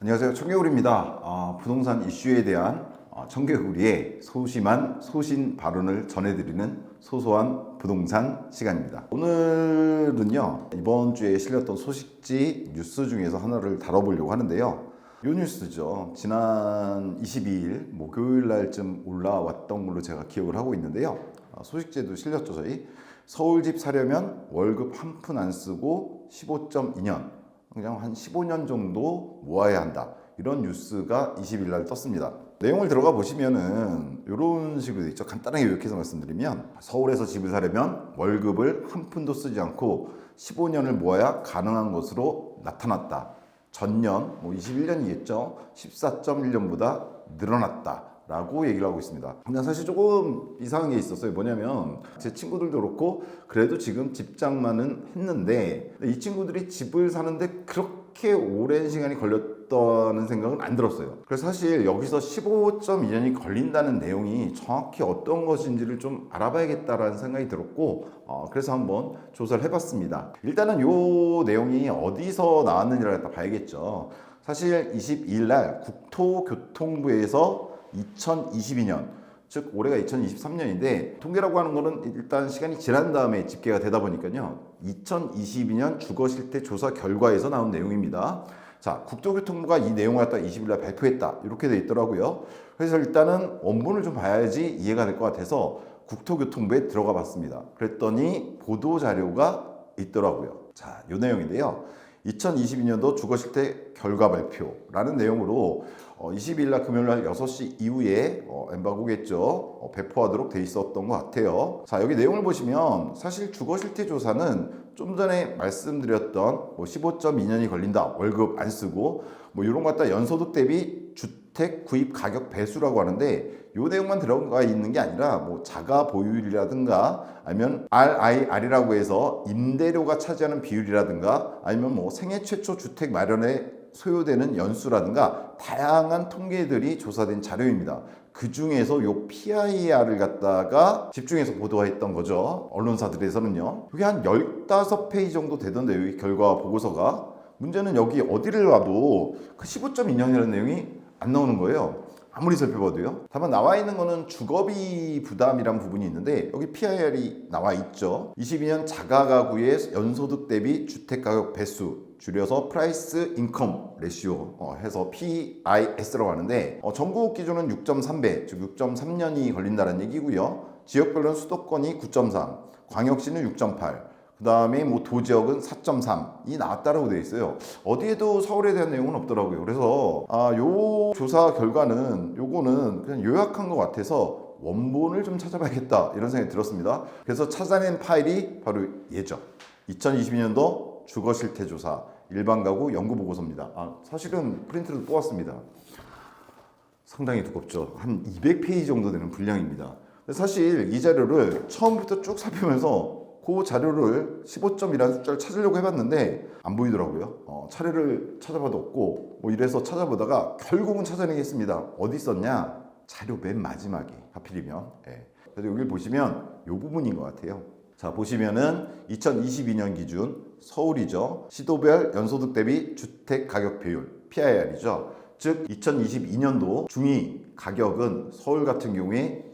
안녕하세요. 청개구리입니다. 아, 부동산 이슈에 대한 아, 청개구리의 소심한 소신 발언을 전해드리는 소소한 부동산 시간입니다. 오늘은요, 이번 주에 실렸던 소식지 뉴스 중에서 하나를 다뤄보려고 하는데요. 요 뉴스죠. 지난 22일 목요일 날쯤 올라왔던 걸로 제가 기억을 하고 있는데요. 아, 소식지에도 실렸죠, 저희. 서울집 사려면 월급 한 푼 안 쓰고 15.2년, 그냥 한 15년 정도 모아야 한다. 이런 뉴스가 20일 날 떴습니다. 내용을 들어가 보시면은 이런 식으로 돼 있죠. 간단하게 요약해서 말씀드리면 서울에서 집을 사려면 월급을 한 푼도 쓰지 않고 15년을 모아야 가능한 것으로 나타났다. 전년 뭐 21년이겠죠. 14.1년보다 늘어났다. 라고 얘기를 하고 있습니다. 근데 사실 조금 이상한 게 있었어요. 뭐냐면 제 친구들도 그렇고 그래도 지금 집장만은 했는데 이 친구들이 집을 사는데 그렇게 오랜 시간이 걸렸다는 생각은 안 들었어요. 그래서 사실 여기서 15.2년이 걸린다는 내용이 정확히 어떤 것인지를 좀 알아봐야겠다라는 생각이 들었고 어, 그래서 한번 조사를 해봤습니다. 일단은 요 내용이 어디서 나왔는지를 갖다 봐야겠죠. 사실 22일 날 국토교통부에서 2022년 즉 올해가 2023년인데 통계라고 하는 거는 일단 시간이 지난 다음에 집계가 되다 보니까요. 2022년 주거 실태 조사 결과에서 나온 내용입니다. 자, 국토교통부가 이 내용을 갖다 20일 날 발표했다. 이렇게 돼 있더라고요. 그래서 일단은 원본을 좀 봐야지 이해가 될 것 같아서 국토교통부에 들어가 봤습니다. 그랬더니 보도 자료가 있더라고요. 자, 요 내용인데요. 2022년도 주거실태 결과 발표라는 내용으로 어, 20일 날 금요일 날 6시 이후에 어, 엠바고겠죠. 어, 배포하도록 돼 있었던 것 같아요. 자, 여기 내용을 보시면 사실 주거 실태 조사는 좀 전에 말씀드렸던 뭐 15.2년이 걸린다. 월급 안 쓰고 뭐 이런 것 갖다 연소득 대비 주택 구입 가격 배수라고 하는데 요 내용만 들어가 있는 게 아니라 뭐 자가 보유율이라든가 아니면 RIR이라고 해서 임대료가 차지하는 비율이라든가 아니면 뭐 생애 최초 주택 마련에 소요되는 연수라든가 다양한 통계들이 조사된 자료입니다. 그 중에서 요 PIR을 갖다가 집중해서 보도했던 거죠. 언론사들에서는요. 이게 한 15페이지 정도 되던데 여기 결과 보고서가 문제는 여기 어디를 가도 그 15.2년이라는 내용이 안 나오는 거예요. 아무리 살펴봐도요. 다만 나와 있는 거는 주거비 부담이란 부분이 있는데 여기 PIR이 나와 있죠. 22년 자가 가구의 연소득 대비 주택 가격 배수 줄여서 프라이스 인컴 레시오 어, 해서 PIS라고 하는데 어, 전국 기준은 6.3배 즉 6.3년이 걸린다는 얘기고요. 지역별로는 수도권이 9.3, 광역시는 6.8, 그 다음에 뭐 도지역은 4.3이 나왔다라고 되어 있어요. 어디에도 서울에 대한 내용은 없더라고요. 그래서 아, 요 조사 결과는 요거는 그냥 요약한 것 같아서 원본을 좀 찾아봐야겠다 이런 생각이 들었습니다. 그래서 찾아낸 파일이 바로 예죠. 2022년도 주거 실태 조사 일반 가구 연구 보고서입니다. 아, 사실은 프린트를 뽑았습니다. 상당히 두껍죠. 한 200페이지 정도 되는 분량입니다. 사실 이 자료를 처음부터 쭉 살피면서 그 자료를 15점이라는 숫자를 찾으려고 해봤는데 안 보이더라고요. 어, 차례를 찾아봐도 없고 뭐 이래서 찾아보다가 결국은 찾아내겠습니다. 어디 있었냐? 자료 맨 마지막에 하필이면. 예. 그래서 여기 보시면 이 부분인 것 같아요. 자 보시면은 2022년 기준 서울이죠. 시도별 연소득 대비 주택 가격 비율 PIR이죠. 즉 2022년도 중위 가격은 서울 같은 경우에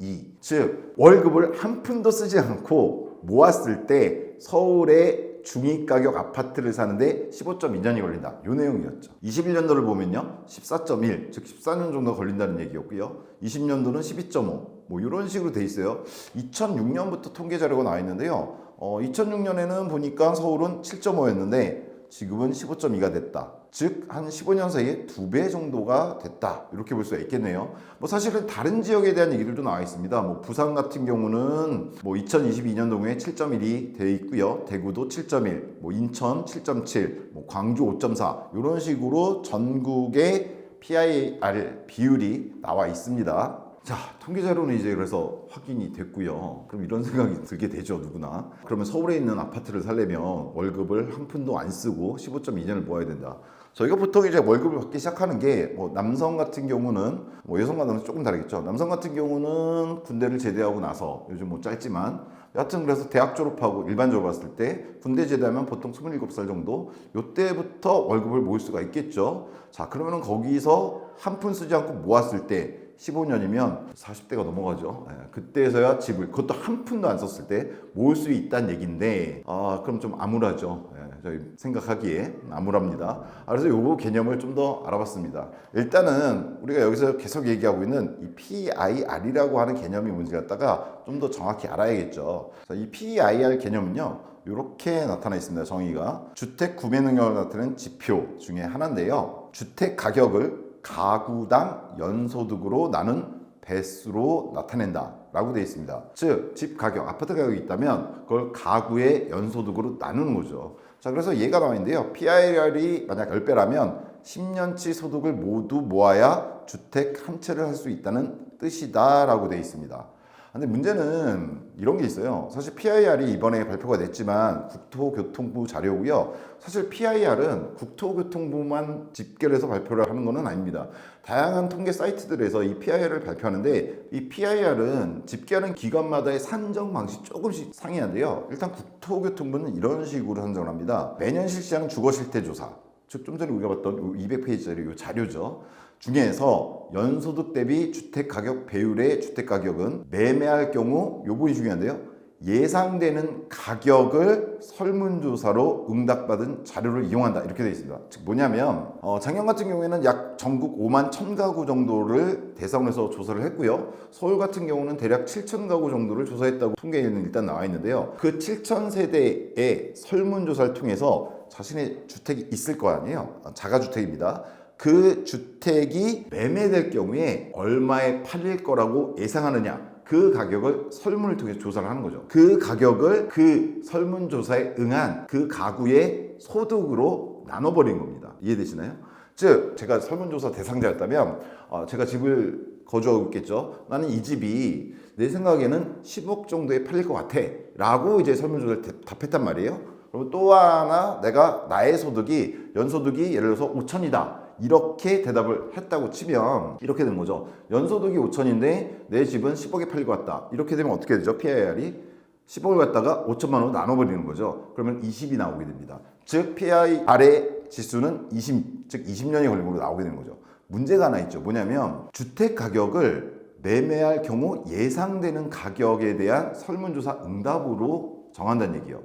15.2. 즉 월급을 한 푼도 쓰지 않고 모았을 때 서울의 중위 가격 아파트를 사는데 15.2년이 걸린다. 요 내용이었죠. 21년도를 보면요. 14.1, 즉 14년 정도 걸린다는 얘기였고요. 20년도는 12.5. 뭐 이런 식으로 돼 있어요. 2006년부터 통계 자료가 나와 있는데요. 어, 2006년에는 보니까 서울은 7.5였는데 지금은 15.2가 됐다. 즉, 한 15년 사이에 두 배 정도가 됐다. 이렇게 볼 수가 있겠네요. 뭐 사실은 다른 지역에 대한 얘기들도 나와 있습니다. 뭐 부산 같은 경우는 뭐 2022년도에 7.1이 돼 있고요. 대구도 7.1, 뭐 인천 7.7, 뭐 광주 5.4 이런 식으로 전국의 PIR 비율이 나와 있습니다. 자, 통계 자료는 이제 그래서 확인이 됐고요. 그럼 이런 생각이 들게 되죠, 누구나. 그러면 서울에 있는 아파트를 살려면 월급을 한 푼도 안 쓰고 15.2년을 모아야 된다. 저희가 보통 이제 월급을 받기 시작하는 게 뭐 남성 같은 경우는 뭐 여성과는 조금 다르겠죠. 남성 같은 경우는 군대를 제대하고 나서 요즘 뭐 짧지만 여하튼 그래서 대학 졸업하고 일반적으로 봤을 때 군대 제대하면 보통 27살 정도 요때부터 월급을 모을 수가 있겠죠. 자 그러면은 거기서 한 푼 쓰지 않고 모았을 때 15년이면 40대가 넘어가죠. 예, 그때서야 집을 그것도 한 푼도 안 썼을 때 모을 수 있다는 얘기인데 아 그럼 좀 암울하죠. 예, 저희 생각하기에 암울합니다. 아, 그래서 요거 개념을 좀 더 알아봤습니다. 일단은 우리가 여기서 계속 얘기하고 있는 이 PIR이라고 하는 개념이 뭔지 갖다가 좀 더 정확히 알아야겠죠. 자, 이 PIR 개념은요. 이렇게 나타나 있습니다. 정의가 주택 구매 능력을 나타내는 지표 중에 하나인데요. 주택 가격을 가구당 연소득으로 나눈 배수로 나타낸다 라고 되어 있습니다. 즉, 집 가격, 아파트 가격이 있다면 그걸 가구의 연소득으로 나누는 거죠. 자, 그래서 얘가 나와 있는데요. PIR이 만약 10배라면 10년치 소득을 모두 모아야 주택 한 채를 할 수 있다는 뜻이다 라고 되어 있습니다. 근데 문제는 이런 게 있어요. 사실 PIR이 이번에 발표가 됐지만 국토교통부 자료고요. 사실 PIR은 국토교통부만 집계해서 발표를 하는 것은 아닙니다. 다양한 통계 사이트들에서 이 PIR을 발표하는데 이 PIR은 집계하는 기관마다의 산정 방식 조금씩 상이한데요. 일단 국토교통부는 이런 식으로 산정을 합니다. 매년 실시하는 주거 실태 조사. 즉 좀 전에 우리가 봤던 200페이지짜리 이 자료죠. 중에서 연소득 대비 주택 가격 배율의 주택 가격은 매매할 경우 요 부분이 중요한데요. 예상되는 가격을 설문조사로 응답받은 자료를 이용한다 이렇게 되어 있습니다. 즉 뭐냐면 어, 작년 같은 경우에는 약 전국 5만 1천 가구 정도를 대상으로 해서 조사를 했고요. 서울 같은 경우는 대략 7천 가구 정도를 조사했다고 통계에는 일단 나와 있는데요. 그 7천 세대의 설문조사를 통해서 자신의 주택이 있을 거 아니에요. 자가주택입니다. 그 주택이 매매될 경우에 얼마에 팔릴 거라고 예상하느냐 그 가격을 설문을 통해 조사를 하는 거죠. 그 가격을 그 설문조사에 응한 그 가구의 소득으로 나눠버린 겁니다. 이해되시나요? 즉 제가 설문조사 대상자였다면 어, 제가 집을 거주하고 있겠죠. 나는 이 집이 내 생각에는 10억 정도에 팔릴 것 같아 라고 이제 설문조사를 대- 답했단 말이에요. 그리고 또 하나 내가 나의 소득이 연소득이 예를 들어서 5천이다. 이렇게 대답을 했다고 치면 이렇게 되는 거죠. 연소득이 5천인데 내 집은 10억에 팔릴 것 같다. 이렇게 되면 어떻게 되죠? PIR이 10억을 갖다가 5천만 원으로 나눠버리는 거죠. 그러면 20이 나오게 됩니다. 즉 PIR의 지수는 20, 즉 20년이 걸린 걸로 나오게 되는 거죠. 문제가 하나 있죠. 뭐냐면 주택 가격을 매매할 경우 예상되는 가격에 대한 설문조사 응답으로 정한다는 얘기예요.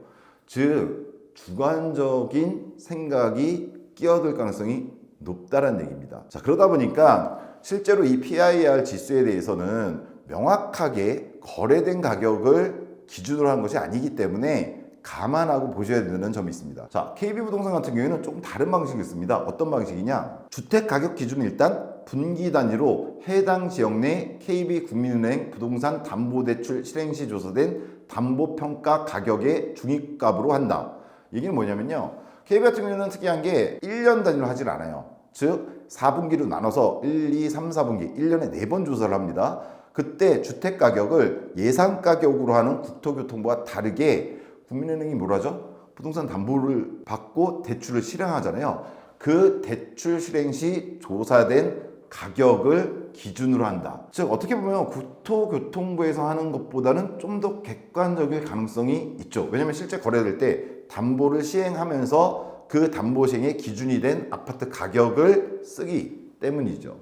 즉 주관적인 생각이 끼어들 가능성이 높다는 얘기입니다. 자 그러다 보니까 실제로 이 PIR 지수에 대해서는 명확하게 거래된 가격을 기준으로 한 것이 아니기 때문에 감안하고 보셔야 되는 점이 있습니다. 자, KB부동산 같은 경우에는 조금 다른 방식을 씁니다. 어떤 방식이냐? 주택 가격 기준은 일단 분기 단위로 해당 지역 내 KB국민은행 부동산 담보대출 실행 시 조사된 담보평가 가격의 중위값으로 한다. 얘기는 뭐냐면요. KB 같은 경우에는 특이한 게 1년 단위로 하질 않아요. 즉 4분기로 나눠서 1, 2, 3, 4분기 1년에 4번 조사를 합니다. 그때 주택 가격을 예상 가격으로 하는 국토교통부와 다르게 국민은행이 뭐라죠? 부동산 담보를 받고 대출을 실행하잖아요. 그 대출 실행 시 조사된 가격을 기준으로 한다. 즉 어떻게 보면 국토교통부에서 하는 것보다는 좀 더 객관적일 가능성이 있죠. 왜냐하면 실제 거래될 때 담보를 시행하면서 그 담보 시행의 기준이 된 아파트 가격을 쓰기 때문이죠.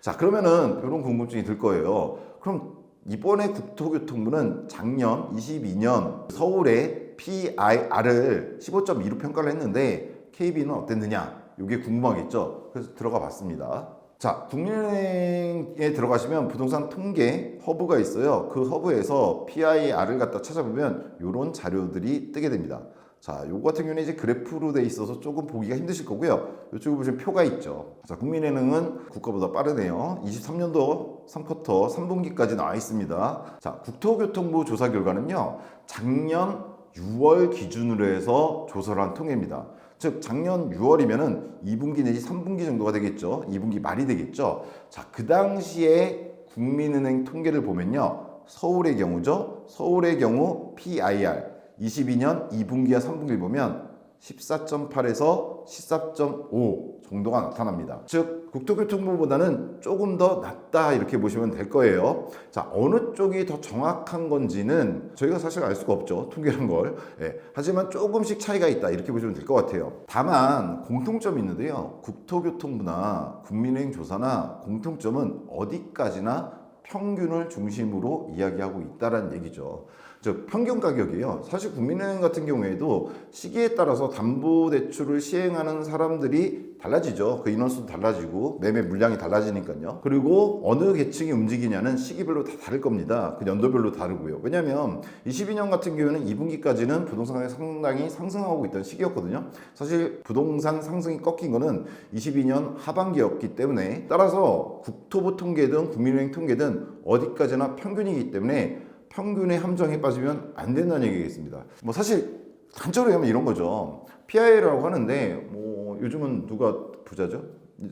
자 그러면은 이런 궁금증이 들 거예요. 그럼 이번에 국토교통부는 작년 22년 서울의 PIR을 15.2로 평가를 했는데 KB는 어땠느냐? 이게 궁금하겠죠? 그래서 들어가 봤습니다. 자, 국민은행에 들어가시면 부동산 통계 허브가 있어요. 그 허브에서 PIR을 갖다 찾아보면 이런 자료들이 뜨게 됩니다. 자, 요거 같은 경우는 이제 그래프로 돼 있어서 조금 보기가 힘드실 거고요. 이쪽에 보시면 표가 있죠. 자, 국민은행은 국가보다 빠르네요. 23년도 3쿼터 3분기까지 나와 있습니다. 자, 국토교통부 조사 결과는요. 작년 6월 기준으로 해서 조사를 한 통계입니다. 즉 작년 6월이면은 2분기 내지 3분기 정도가 되겠죠. 2분기 말이 되겠죠. 자, 그 당시에 국민은행 통계를 보면요. 서울의 경우죠. 서울의 경우 PIR 22년 2분기와 3분기를 보면 14.8에서 14.5 정도가 나타납니다. 즉 국토교통부보다는 조금 더 낮다 이렇게 보시면 될 거예요. 자 어느 쪽이 더 정확한 건지는 저희가 사실 알 수가 없죠. 통계란 걸. 예, 하지만 조금씩 차이가 있다 이렇게 보시면 될 것 같아요. 다만 공통점이 있는데요. 국토교통부나 국민은행 조사나 공통점은 어디까지나 평균을 중심으로 이야기하고 있다라는 얘기죠. 즉 평균 가격이에요. 사실 국민은행 같은 경우에도 시기에 따라서 담보 대출을 시행하는 사람들이 달라지죠. 그 인원수도 달라지고 매매 물량이 달라지니까요. 그리고 어느 계층이 움직이냐는 시기별로 다 다를 겁니다. 그 연도별로 다르고요. 왜냐하면 22년 같은 경우에는 2분기까지는 부동산 가격이 상당히 상승하고 있던 시기였거든요. 사실 부동산 상승이 꺾인 거는 22년 하반기였기 때문에 따라서 국토부 통계든 국민은행 통계든 어디까지나 평균이기 때문에 평균의 함정에 빠지면 안 된다는 얘기겠습니다. 뭐 사실 단적으로 하면 이런 거죠. PI라고 하는데 뭐 요즘은 누가 부자죠?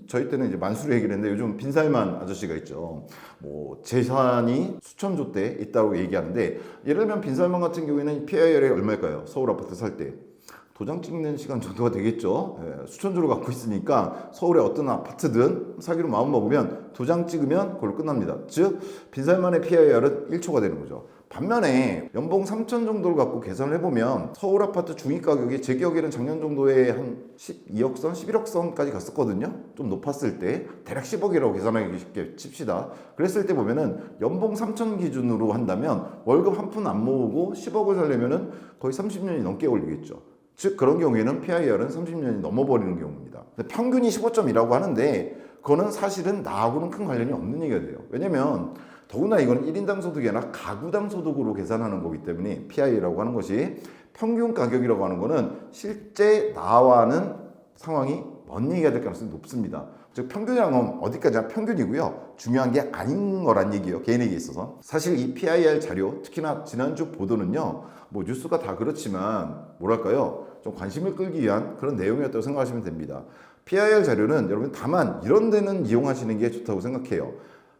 저희 때는 이제 만수르 얘기를 했는데 요즘 빈살만 아저씨가 있죠. 뭐 재산이 수천조 대 있다고 얘기하는데 예를 들면 빈살만 같은 경우에는 PIR이 얼마일까요? 서울 아파트 살 때. 도장 찍는 시간 정도가 되겠죠. 예, 수천조를 갖고 있으니까 서울의 어떤 아파트든 사기로 마음 먹으면 도장 찍으면 그걸로 끝납니다. 즉 빈살만의 PIR은 1초가 되는 거죠. 반면에 연봉 3천 정도를 갖고 계산을 해보면 서울 아파트 중위 가격이 제 기억에는 작년 정도에 한 12억 선, 11억 선까지 갔었거든요. 좀 높았을 때 대략 10억이라고 계산하기 쉽게 칩시다. 그랬을 때 보면은 연봉 3천 기준으로 한다면 월급 한 푼 안 모으고 10억을 살려면은 거의 30년이 넘게 걸리겠죠. 즉 그런 경우에는 PIR은 30년이 넘어버리는 경우입니다. 평균이 15점이라고 하는데 그거는 사실은 나하고는 큰 관련이 없는 얘기가 돼요. 왜냐면 더구나 이거는 1인당 소득이 아니라 가구당 소득으로 계산하는 거기 때문에 PI라고 하는 것이 평균 가격이라고 하는 거는 실제 나와는 상황이 먼 얘기가 될 가능성이 높습니다. 즉 평균이라는 건 어디까지나 평균이고요. 중요한 게 아닌 거란 얘기예요. 개인에게 있어서. 사실 이 PIR 자료, 특히나 지난주 보도는요. 뭐 뉴스가 다 그렇지만 뭐랄까요? 좀 관심을 끌기 위한 그런 내용이었다고 생각하시면 됩니다. PIR 자료는 여러분 다만 이런 데는 이용하시는 게 좋다고 생각해요.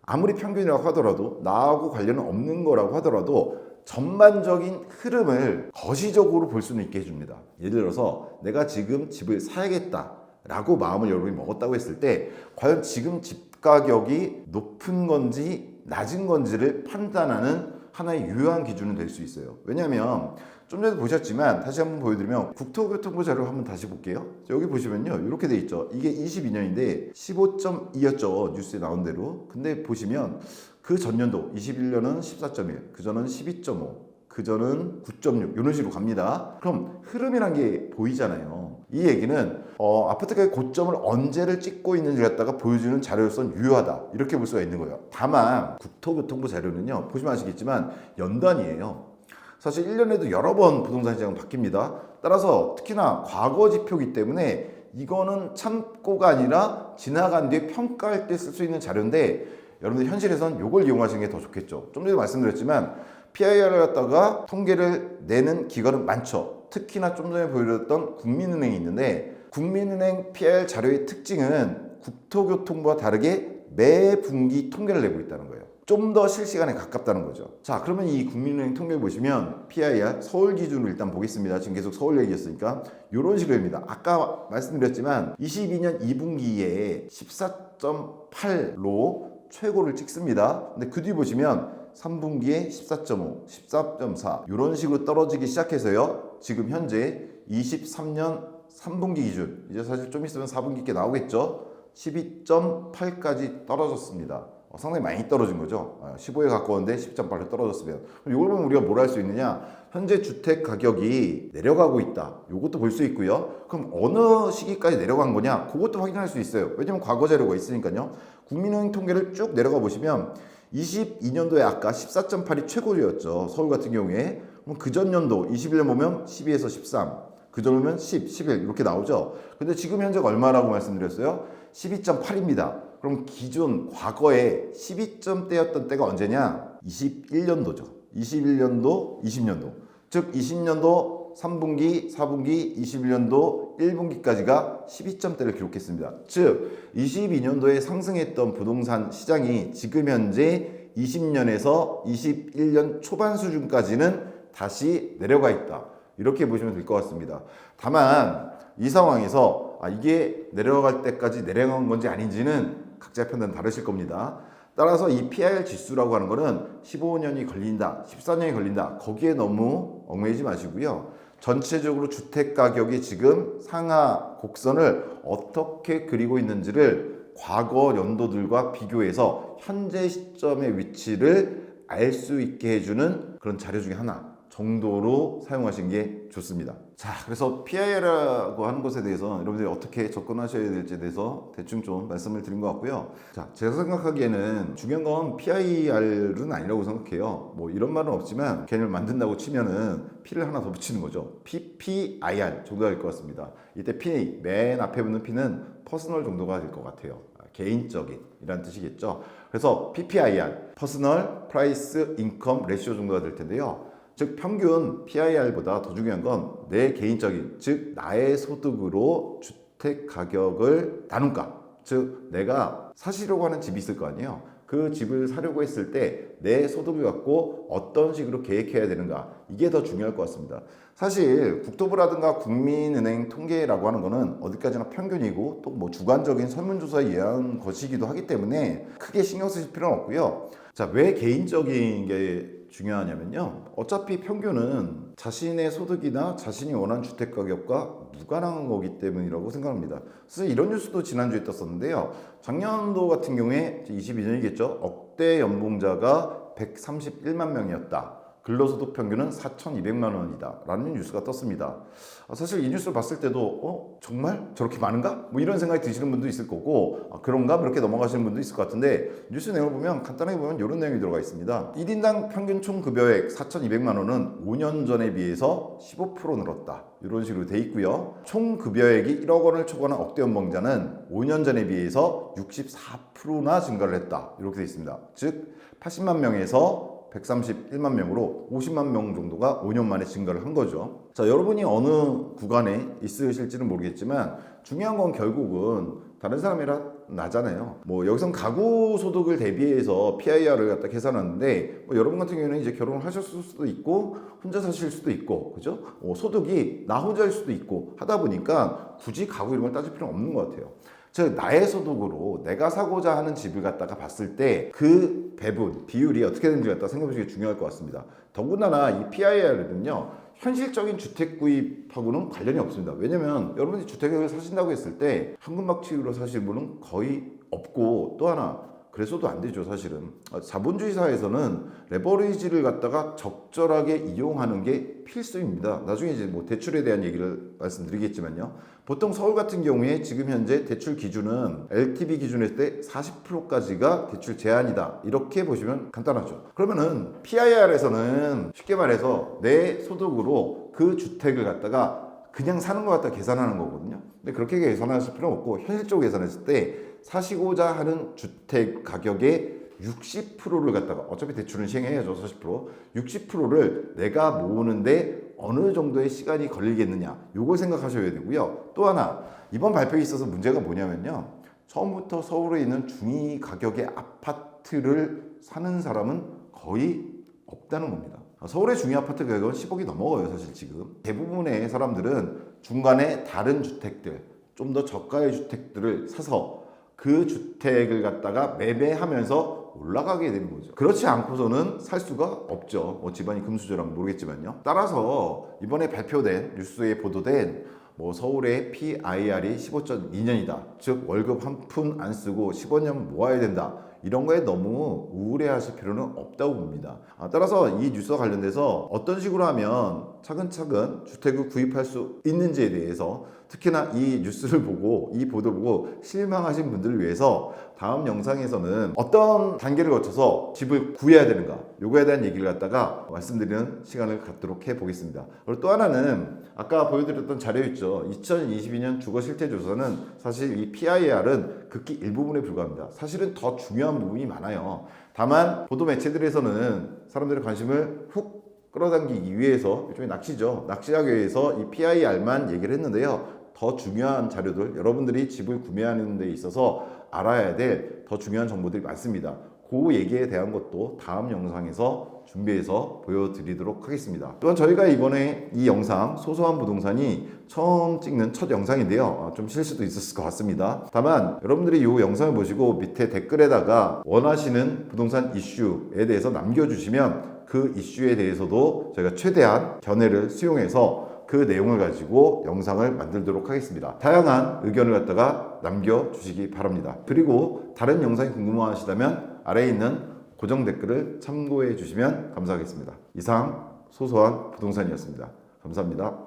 아무리 평균이라고 하더라도 나하고 관련은 없는 거라고 하더라도 전반적인 흐름을 거시적으로 볼 수는 있게 해줍니다. 예를 들어서 내가 지금 집을 사야겠다 라고 마음을 여러분이 먹었다고 했을 때 과연 지금 집 가격이 높은 건지 낮은 건지를 판단하는 하나의 유효한 기준은 될 수 있어요. 왜냐하면 좀 전에 보셨지만 다시 한번 보여드리면 국토교통부 자료 한번 다시 볼게요. 여기 보시면요 이렇게 돼 있죠. 이게 22년인데 15.2였죠 뉴스에 나온 대로. 근데 보시면 그 전년도 21년은 14.1, 그 전은 12.5, 그 전은 9.6 이런 식으로 갑니다. 그럼 흐름이란 게 보이잖아요. 이 얘기는 어, 아파트 가격 고점을 언제를 찍고 있는지 갖다가 보여주는 자료로선 유효하다 이렇게 볼 수가 있는 거예요. 다만 국토교통부 자료는요 보시면 아시겠지만 연단이에요. 사실 1년에도 여러 번 부동산 시장은 바뀝니다. 따라서 특히나 과거 지표기 때문에 이거는 참고가 아니라 지나간 뒤에 평가할 때 쓸 수 있는 자료인데 여러분들 현실에선 이걸 이용하시는 게 더 좋겠죠. 좀 전에 말씀드렸지만 PIR을 갖다가 통계를 내는 기관은 많죠. 특히나 좀 전에 보여드렸던 국민은행이 있는데 국민은행 PIR 자료의 특징은 국토교통부와 다르게 매 분기 통계를 내고 있다는 거예요. 좀 더 실시간에 가깝다는 거죠. 자, 그러면 이 국민은행 통계 보시면 PIR 서울 기준으로 일단 보겠습니다. 지금 계속 서울 얘기했으니까 이런 식으로 입니다. 아까 말씀드렸지만 22년 2분기에 14.8로 최고를 찍습니다. 근데 그 뒤 보시면 3분기에 14.5, 14.4 이런 식으로 떨어지기 시작해서요. 지금 현재 23년 3분기 기준 이제 사실 좀 있으면 4분기께 나오겠죠. 12.8까지 떨어졌습니다. 어, 상당히 많이 떨어진 거죠. 15에 가까운데 10.8로 떨어졌으면 이걸 보면 우리가 뭘 할 수 있느냐? 현재 주택 가격이 내려가고 있다. 이것도 볼 수 있고요. 그럼 어느 시기까지 내려간 거냐? 그것도 확인할 수 있어요. 왜냐면 과거 자료가 있으니까요. 국민은행 통계를 쭉 내려가 보시면 22년도에 아까 14.8이 최고였죠. 서울 같은 경우에. 그럼 그전 연도 21년 보면 12에서 13. 그 정도면 10, 11 이렇게 나오죠. 근데 지금 현재가 얼마라고 말씀드렸어요? 12.8입니다. 그럼 기존 과거에 12점대였던 때가 언제냐? 21년도죠. 21년도, 20년도. 즉 20년도 3분기, 4분기, 21년도 1분기까지가 12점대를 기록했습니다. 즉 22년도에 상승했던 부동산 시장이 지금 현재 20년에서 21년 초반 수준까지는 다시 내려가 있다. 이렇게 보시면 될 것 같습니다. 다만 이 상황에서 아, 이게 내려갈 때까지 내려간 건지 아닌지는 각자의 판단 다르실 겁니다. 따라서 이 PIR 지수라고 하는 거는 15년이 걸린다, 14년이 걸린다. 거기에 너무 얽매이지 마시고요. 전체적으로 주택 가격이 지금 상하 곡선을 어떻게 그리고 있는지를 과거 연도들과 비교해서 현재 시점의 위치를 알 수 있게 해주는 그런 자료 중에 하나 정도로 사용하시는 게 좋습니다. 자, 그래서 PI라고 하는 것에 대해서 여러분들이 어떻게 접근하셔야 될지에 대해서 대충 좀 말씀을 드린 것 같고요. 자, 제가 생각하기에는 중요한 건 PIR은 아니라고 생각해요. 뭐 이런 말은 없지만 개념을 만든다고 치면은 P를 하나 더 붙이는 거죠. PPIR 정도가 될 것 같습니다. 이때 P, 맨 앞에 붙는 P는 퍼스널 정도가 될 것 같아요. 아, 개인적인 이란 뜻이겠죠. 그래서 PPIR, 퍼스널 프라이스 인컴 레시오 정도가 될 텐데요. 즉 평균 PIR보다 더 중요한 건 내 개인적인 즉 나의 소득으로 주택 가격을 나눈가 즉 내가 사시려고 하는 집이 있을 거 아니에요. 그 집을 사려고 했을 때 내 소득을 갖고 어떤 식으로 계획해야 되는가? 이게 더 중요할 것 같습니다. 사실 국토부라든가 국민은행 통계라고 하는 거는 어디까지나 평균이고 또 뭐 주관적인 설문조사에 의한 것이기도 하기 때문에 크게 신경 쓰실 필요는 없고요. 자 왜 개인적인 게 중요하냐면요. 어차피 평균은 자신의 소득이나 자신이 원하는 주택 가격과 무관한 거기 때문이라고 생각합니다. 그래서 이런 뉴스도 지난주에 떴었는데요. 작년도 같은 경우에 22년이겠죠. 억대 연봉자가 131만 명이었다. 근로소득 평균은 4,200만 원이다. 라는 뉴스가 떴습니다. 아, 사실 이 뉴스를 봤을 때도, 어? 정말? 저렇게 많은가? 뭐 이런 생각이 드시는 분도 있을 거고, 아, 그런가? 이렇게 넘어가시는 분도 있을 것 같은데, 뉴스 내용을 보면 간단하게 보면 이런 내용이 들어가 있습니다. 1인당 평균 총 급여액 4,200만 원은 5년 전에 비해서 15% 늘었다. 이런 식으로 돼 있고요. 총 급여액이 1억 원을 초과한 억대 연봉자는 5년 전에 비해서 64%나 증가를 했다. 이렇게 돼 있습니다. 즉, 80만 명에서 131만 명으로 50만 명 정도가 5년 만에 증가를 한 거죠. 자, 여러분이 어느 구간에 있으실지는 모르겠지만 중요한 건 결국은 다른 사람이랑 나잖아요. 뭐 여기선 가구 소득을 대비해서 PIR을 갖다 계산하는데 뭐 여러분 같은 경우에는 이제 결혼을 하셨을 수도 있고 혼자 사실 수도 있고 그죠? 어, 소득이 나 혼자일 수도 있고 하다 보니까 굳이 가구 걸 따질 필요는 없는 것 같아요. 즉 나의 소득으로 내가 사고자 하는 집을 갖다가 봤을 때 그 배분 비율이 어떻게 되는지 갖다 생각해 보시는 게 중요할 것 같습니다. 더군다나 이 PIR은요 현실적인 주택 구입하고는 관련이 없습니다. 왜냐면 여러분이 주택을 사신다고 했을 때 현금막치로 사실 분은 거의 없고 또 하나 그래서도 안 되죠 사실은 아, 자본주의 사회에서는 레버리지를 갖다가 적절하게 이용하는 게 필수입니다 나중에 이제 뭐 대출에 대한 얘기를 말씀드리겠지만요 보통 서울 같은 경우에 지금 현재 대출 기준은 LTV 기준일 때 40%까지가 대출 제한이다. 이렇게 보시면 간단하죠. 그러면은 PIR에서는 쉽게 말해서 내 소득으로 그 주택을 갖다가 그냥 사는 것 같다 계산하는 거거든요. 근데 그렇게 계산하실 필요는 없고 현실적으로 계산했을 때 사시고자 하는 주택 가격의 60%를 갖다가 어차피 대출은 시행해야죠 40% 60%를 내가 모으는데 어느 정도의 시간이 걸리겠느냐 요걸 생각하셔야 되고요. 또 하나 이번 발표에 있어서 문제가 뭐냐면요. 처음부터 서울에 있는 중위 가격의 아파트를 사는 사람은 거의 없다는 겁니다. 서울의 중위 아파트 가격은 10억이 넘어가요 사실 지금. 대부분의 사람들은 중간에 다른 주택들 좀 더 저가의 주택들을 사서 그 주택을 갖다가 매매하면서 올라가게 되는 거죠. 그렇지 않고서는 살 수가 없죠. 뭐 집안이 금수저라면 모르겠지만요. 따라서 이번에 발표된 뉴스에 보도된 뭐 서울의 PIR이 15.2년이다. 즉 월급 한 푼 안 쓰고 15년 모아야 된다. 이런 거에 너무 우울해하실 필요는 없다고 봅니다. 아, 따라서 이 뉴스와 관련돼서 어떤 식으로 하면 차근차근 주택을 구입할 수 있는지에 대해서 특히나 이 뉴스를 보고 이 보도를 보고 실망하신 분들을 위해서 다음 영상에서는 어떤 단계를 거쳐서 집을 구해야 되는가 요거에 대한 얘기를 갖다가 말씀드리는 시간을 갖도록 해보겠습니다. 그리고 또 하나는 아까 보여드렸던 자료 있죠. 2022년 주거 실태 조사는 사실 이 PIR은 극히 일부분에 불과합니다. 사실은 더 중요한 부분이 많아요. 다만 보도 매체들에서는 사람들의 관심을 훅 끌어당기기 위해서 일종의 낚시죠. 낚시하기 위해서 이 PIR만 얘기를 했는데요. 더 중요한 자료들, 여러분들이 집을 구매하는 데 있어서 알아야 될 더 중요한 정보들이 많습니다. 그 얘기에 대한 것도 다음 영상에서 준비해서 보여드리도록 하겠습니다. 또한 저희가 이번에 이 영상 소소한 부동산이 처음 찍는 첫 영상인데요. 어, 좀 실수도 있었을 것 같습니다. 다만 여러분들이 이 영상을 보시고 밑에 댓글에다가 원하시는 부동산 이슈에 대해서 남겨주시면 그 이슈에 대해서도 저희가 최대한 견해를 수용해서 그 내용을 가지고 영상을 만들도록 하겠습니다. 다양한 의견을 갖다가 남겨주시기 바랍니다. 그리고 다른 영상이 궁금하시다면 아래에 있는 고정 댓글을 참고해 주시면 감사하겠습니다. 이상 소소한 부동산이었습니다. 감사합니다.